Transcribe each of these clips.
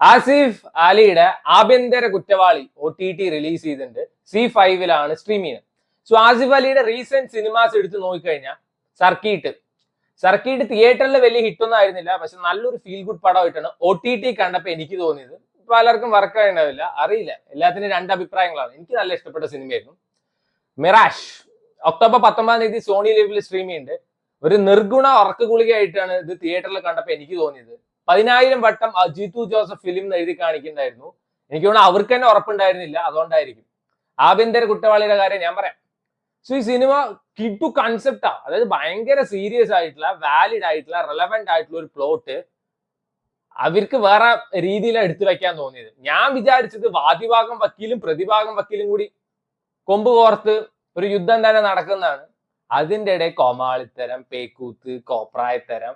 ആസിഫ് അലിയുടെ ആഭ്യന്തര കുറ്റവാളി ഒ ടി ടി റിലീസ് ചെയ്തിട്ടുണ്ട്. സി ഫൈവിലാണ് സ്ട്രീം ചെയ്യുന്നത്. സോ ആസിഫ് അലിയുടെ റീസെന്റ് സിനിമാസ് എടുത്ത് നോക്കിക്കഴിഞ്ഞാൽ സർക്കീട്ട്. സർക്കീട്ട് തിയേറ്ററിൽ വലിയ ഹിറ്റൊന്നും ആയിരുന്നില്ല. പക്ഷെ നല്ലൊരു ഫീൽ ഗുഡ് പടമായിട്ടാണ് ഒ ടി ടി കണ്ടപ്പോൾ എനിക്ക് തോന്നിയത്. പലർക്കും വർക്ക് ആയിട്ടുണ്ടാവില്ല. അറിയില്ല. എല്ലാത്തിനും രണ്ട് അഭിപ്രായങ്ങളാണ്. എനിക്ക് നല്ല ഇഷ്ടപ്പെട്ട സിനിമയായിരുന്നു. മിറാഷ്. ഒക്ടോബർ പത്തൊമ്പതാം തീയതി സോണി ലൈവിൽ സ്ട്രീം ചെയ്യുന്നുണ്ട്. ഒരു നിർഗുണ ഉറക്ക ഗുളികയായിട്ടാണ് ഇത് തിയേറ്ററിൽ കണ്ടപ്പോൾ എനിക്ക് തോന്നിയത്. പതിനായിരം വട്ടം അജിത്തു ജോസഫ് ഫിലിം എഴുതി കാണിക്കുന്നുണ്ടായിരുന്നു. എനിക്ക് തോന്നുന്നു അവർക്ക് തന്നെ ഉറപ്പുണ്ടായിരുന്നില്ല. അതുകൊണ്ടായിരിക്കും. ആഭ്യന്തര കുറ്റവാളിയുടെ കാര്യം ഞാൻ പറയാം. സോ ഈ സിനിമ കിട്ടു കൺസെപ്റ്റാ അതായത് ഭയങ്കര സീരിയസ് ആയിട്ടുള്ള വാലിഡ് ആയിട്ടുള്ള റെലവെന്റ് ആയിട്ടുള്ള ഒരു പ്ലോട്ട് അവർക്ക് വേറെ രീതിയിലാണ് എടുത്തു വെക്കാൻ തോന്നിയത്. ഞാൻ വിചാരിച്ചത് വാദിഭാഗം വക്കീലും പ്രതിഭാഗം വക്കീലും കൂടി കൊമ്പ് കോർത്ത് ഒരു യുദ്ധം തന്നെ നടക്കുന്നതാണ്. അതിന്റെ ഇടയിൽ കോമാളിത്തരം പേക്കൂത്ത് കോപ്രായത്തരം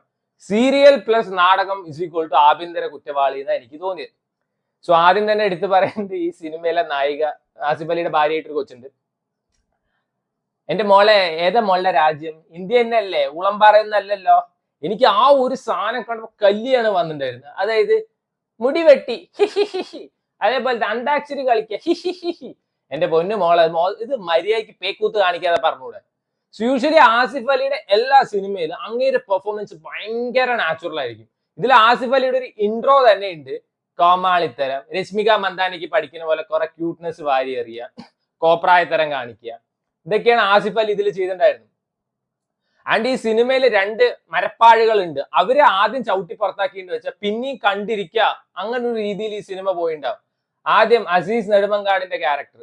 സീരിയൽ പ്ലസ് നാടകം ഇസ് ഈക്വൽ ടു ആഭ്യന്തര കുറ്റവാളി എന്നാണ് എനിക്ക് തോന്നിയത്. സോ ആദ്യം തന്നെ എടുത്തു പറയുന്നത് ഈ സിനിമയിലെ നായിക ആസിഫ് അലിയുടെ ഭാര്യയായിട്ടൊരു കൊച്ചുണ്ട്. എന്റെ മോളെ ഏതാ മോളുടെ രാജ്യം? ഇന്ത്യ തന്നെയല്ലേ? ഉളംപാറ എന്നല്ലല്ലോ എനിക്ക് ആ ഒരു സാധനം കണ്ടപ്പോൾ കല്യാണ് വന്നിട്ടുണ്ടായിരുന്നത് അതായത് മുടി വെട്ടി. ഹി ഹി ഹി ഹി. അതേപോലെ അന്താക്ഷരി കളിക്കുക ഹിഹി ഹി ഹി ഹി. എന്റെ പൊന്നു മോളെ ഇത് മര്യാദയ്ക്ക് പേക്കൂത്ത് കാണിക്കാതെ പറഞ്ഞൂടെ? യൂഷ്വലി ആസിഫ് അലിയുടെ എല്ലാ സിനിമയിലും അങ്ങേരെ പെർഫോമൻസ് ഭയങ്കര നാച്ചുറൽ ആയിരിക്കും. ഇതിൽ ആസിഫ് അലിയുടെ ഒരു ഇൻട്രോ തന്നെ ഉണ്ട് കോമാളിത്തരം രശ്മിക മന്ദാനിക്ക് പഠിക്കുന്ന പോലെ കുറെ ക്യൂട്ട്നെസ് വാരി എറിയുക കോപ്രായത്തരം കാണിക്കുക. ഇതൊക്കെയാണ് ആസിഫ് അലി ഇതിൽ ചെയ്തിട്ടുണ്ടായിരുന്നത്. ആൻഡ് ഈ സിനിമയിൽ രണ്ട് മരപ്പാഴുകൾ ഉണ്ട് അവരെ ആദ്യം ചവിട്ടി പുറത്താക്കിയിട്ട് വെച്ചാൽ പിന്നെയും കണ്ടിരിക്കുക. അങ്ങനെ ഒരു രീതിയിൽ ഈ സിനിമ പോയിണ്ടാവും. ആദ്യം അസീസ് നെടുമങ്കാടിന്റെ ക്യാരക്ടർ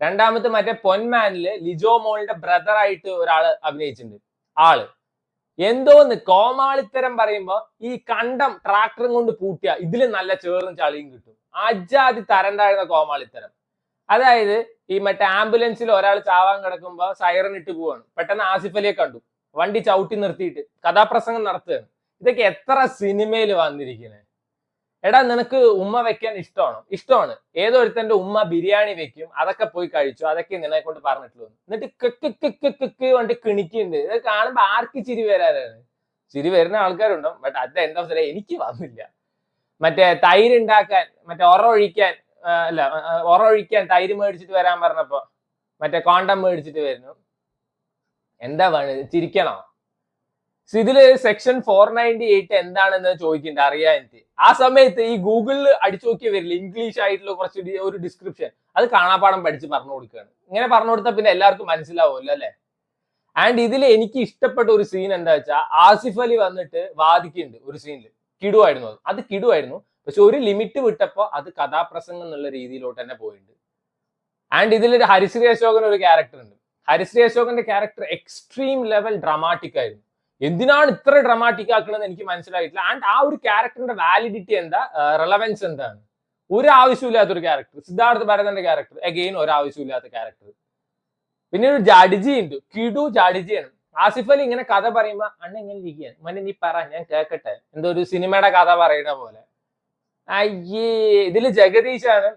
രണ്ടാമത്തെ മറ്റേ പൊന്മാനിൽ ലിജോ മോളിന്റെ ബ്രദർ ആയിട്ട് ഒരാൾ അഭിനയിച്ചിട്ടുണ്ട്. ആൾ. എന്തോന്ന് കോമാളിത്തരം പറയുമ്പോ ഈ കണ്ടം ട്രാക്ടറും കൊണ്ട് പൂട്ടിയ ഇതിൽ നല്ല ചേറും ചളിയും കിട്ടും. അജാതി തരണ്ടായിരുന്ന കോമാളിത്തരം. അതായത് ഈ മറ്റേ ആംബുലൻസിൽ ഒരാൾ ചാവാൻ കിടക്കുമ്പോ സൈറൻ ഇട്ട് പോവാണ്. പെട്ടെന്ന് ആസിഫ് അലിയെ കണ്ടു. വണ്ടി ചവിട്ടി നിർത്തിയിട്ട് കഥാപ്രസംഗം നടത്തുകയാണ്. ഇതൊക്കെ എത്ര സിനിമയിൽ വന്നിരിക്കുന്നത് എടാ നിനക്ക് ഉമ്മ വെക്കാൻ ഇഷ്ടമാണോ? ഇഷ്ടമാണ്. ഏതൊരുത്തന്റെ ഉമ്മ ബിരിയാണി വെക്കും അതൊക്കെ പോയി കഴിച്ചു? അതൊക്കെ നിന്നെ കൊണ്ട് പറഞ്ഞിട്ടുള്ളൂ. എന്നിട്ട് കിക്ക് കിക്ക് കിക്ക് വണ്ടി കിണിക്കുന്നുണ്ട്. ഇത് കാണുമ്പോ ആർക്ക് ചിരി വരാനാണ് ചിരി വരുന്ന ആൾക്കാരുണ്ടോ ബട്ട് അത് എൻഡ് ഓഫ് എനിക്ക് വന്നില്ല. മറ്റേ തൈര് ഉണ്ടാക്കാൻ മറ്റേ ഒറ ഒഴിക്കാൻ അല്ല ഒറൊഴിക്കാൻ തൈര് മേടിച്ചിട്ട് വരാൻ പറഞ്ഞപ്പോ മറ്റേ കോണ്ടം മേടിച്ചിട്ട് വരുന്നു. എന്താ വേണത് ചിരിക്കണോ? So ഇതിൽ സെക്ഷൻ ഫോർ നയന്റി എയ്റ്റ് എന്താണെന്ന് ചോദിക്കുന്നുണ്ട് അറിയാൻ എനിക്ക്. ആ സമയത്ത് ഈ ഗൂഗിളിൽ അടിച്ചു നോക്കിയ വരില്ല? ഇംഗ്ലീഷ് ആയിട്ടുള്ള കുറച്ച് ഒരു ഡിസ്ക്രിപ്ഷൻ അത് കാണാപ്പാടം പഠിച്ച് പറഞ്ഞു കൊടുക്കുകയാണ്. ഇങ്ങനെ പറഞ്ഞു കൊടുത്താൽ പിന്നെ എല്ലാവർക്കും മനസ്സിലാവുമല്ലോ അല്ലെ? ആൻഡ് ഇതിൽ എനിക്ക് ഇഷ്ടപ്പെട്ട ഒരു സീൻ എന്താ വെച്ചാൽ ആസിഫ് അലി വന്നിട്ട് വാദിക്കുന്നുണ്ട് ഒരു സീനിൽ കിടുവായിരുന്നു അത്. അത് കിടുവായിരുന്നു പക്ഷെ ഒരു ലിമിറ്റ് വിട്ടപ്പോൾ അത് കഥാപ്രസംഗം എന്നുള്ള രീതിയിലോട്ട് തന്നെ പോയിട്ടുണ്ട് ആൻഡ് ഇതിലൊരു ഹരിശ്രീ അശോകൻ ഒരു ക്യാരക്ടർ ഉണ്ട്. ഹരിശ്രീ അശോകന്റെ ക്യാരക്ടർ എക്സ്ട്രീം ലെവൽ ഡ്രാമാറ്റിക് ആയിരുന്നു. എന്തിനാണ് ഇത്ര ഡ്രമാറ്റിക് ആക്കണമെന്ന് എനിക്ക് മനസ്സിലായിട്ടില്ല. ആൻഡ് ആ ഒരു ക്യാരക്ടറിന്റെ വാലിഡിറ്റി എന്താ? റെലവൻസ് എന്താണ്? ഒരു ആവശ്യമില്ലാത്ത ഒരു ക്യാരക്ടർ സിദ്ധാർത്ഥ ഭരതന്റെ ക്യാരക്ടർ അഗെയിൻ ഒരു ആവശ്യമില്ലാത്ത ക്യാരക്ടർ പിന്നെ ഒരു ജാഡിജി ഉണ്ട്. കിഡു ജാഡിജിയാണ്. ആസിഫ് അലി ഇങ്ങനെ കഥ പറയുമ്പോ അണ്ണ ഇങ്ങനെ ഇരിക്കുകയാണ്. മനെ നീ പറ ഞാൻ കേക്കട്ടെ. എന്തോ ഒരു സിനിമയുടെ കഥ പറയുന്ന പോലെ. അയ്യേ ഇതിൽ ജഗദീഷാണ്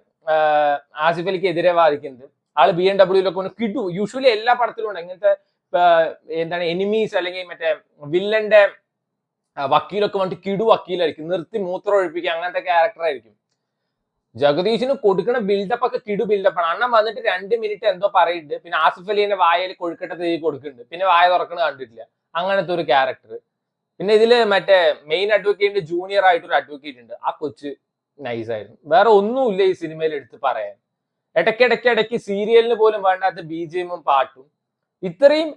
ആസിഫ് അലിക്ക് എതിരെ വാദിക്കുന്നത്. ആൾ ബി എം ഡബ്ല്യൂലൊക്കെ കിടു. യൂഷ്വലി എല്ലാ പടത്തിലും ഉണ്ട്. ഇങ്ങനത്തെ എന്താണ് എനിമീസ് അല്ലെങ്കിൽ മറ്റേ വില്ലന്റെ വക്കീലൊക്കെ വന്നിട്ട് കിടു വക്കീലായിരിക്കും. നിർത്തി മൂത്രം ഒഴിപ്പിക്കുക അങ്ങനത്തെ ക്യാരക്ടർ ആയിരിക്കും. ജഗദീഷിന് കൊടുക്കുന്ന ബിൽഡപ്പ് ഒക്കെ കിടു ബിൽഡപ്പ് ആണ്. അണ്ണൻ വന്നിട്ട് രണ്ട് മിനിറ്റ് എന്തോ പറയുന്നുണ്ട് പിന്നെ ആസിഫ് അലീന്റെ വായയിൽ കൊഴുക്കട്ട തീ കൊടുക്കുന്നുണ്ട് പിന്നെ വായ തുറക്കണ കണ്ടിട്ടില്ല. അങ്ങനത്തെ ഒരു ക്യാരക്ടർ പിന്നെ ഇതിൽ മറ്റേ മെയിൻ അഡ്വക്കേറ്റ് ജൂനിയർ ആയിട്ട് ഒരു അഡ്വക്കേറ്റ് ഉണ്ട്. ആ കൊച്ച് നൈസ് ആയിരുന്നു. വേറെ ഒന്നുമില്ല ഈ സിനിമയിൽ എടുത്ത് പറയാൻ. ഇടയ്ക്കിടയ്ക്ക് ഇടയ്ക്ക് സീരിയലിന് പോലും വേണ്ടാത്ത ബി ജി എമ്മും പാട്ടും. ഇത്രയും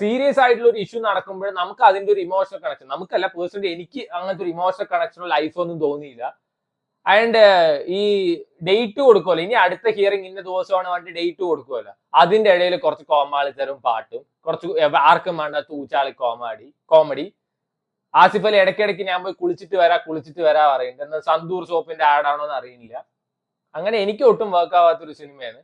സീരിയസ് ആയിട്ടുള്ള ഒരു ഇഷ്യൂ നടക്കുമ്പോൾ നമുക്ക് അതിന്റെ ഒരു ഇമോഷണൽ കണക്ഷൻ നമുക്കല്ല പേഴ്സണലി എനിക്ക് അങ്ങനത്തെ ഒരു ഇമോഷണൽ കണക്ഷനോ ലൈഫ് ഒന്നും തോന്നിയില്ല. ആൻഡ് ഈ ഡേറ്റ് കൊടുക്കുമല്ലോ ഇനി അടുത്ത ഹിയറിംഗ് ഇന്ന ദിവസമാണ് വേണ്ടി ഡേറ്റ് കൊടുക്കുമല്ലോ അതിന്റെ ഇടയിൽ കുറച്ച് കോമാളിത്തരും പാട്ടും കുറച്ച് ആർക്കും വേണ്ട തൂച്ചാളി കോമാഡി കോമഡി ആസിഫ് അലി ഇടയ്ക്കിടയ്ക്ക് ഞാൻ പോയി കുളിച്ചിട്ട് വരാ കുളിച്ചിട്ട് വരാ പറയുന്നുണ്ട്. എന്നാൽ സന്തൂർ സോപ്പിന്റെ ആഡാണോ എന്ന് അറിയില്ല അങ്ങനെ എനിക്ക് ഒട്ടും വർക്ക് ആവാത്തൊരു സിനിമയാണ്.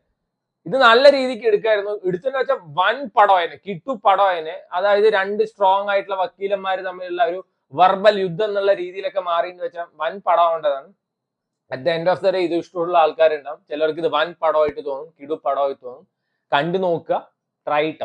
ഇത് നല്ല രീതിക്ക് എടുക്കായിരുന്നു. എടുത്തെന്ന് വെച്ചാൽ വൻ പടോയനെ കിട്ടു പടോയനെ അതായത് രണ്ട് സ്ട്രോങ് ആയിട്ടുള്ള വക്കീലന്മാർ തമ്മിലുള്ള ഒരു വെർബൽ യുദ്ധം എന്നുള്ള രീതിയിലൊക്കെ മാറി എന്ന് വെച്ചാൽ വൻ പടമാവേണ്ടതാണ് at the end of the day ഇത് ഇഷ്ടമുള്ള ആൾക്കാരുണ്ടാവും. ചിലർക്ക് ഇത് വൻ പടമായിട്ട് തോന്നും കിടു പടമായിട്ട് തോന്നും. കണ്ടു നോക്കുക ട്രൈ ഔട്ട്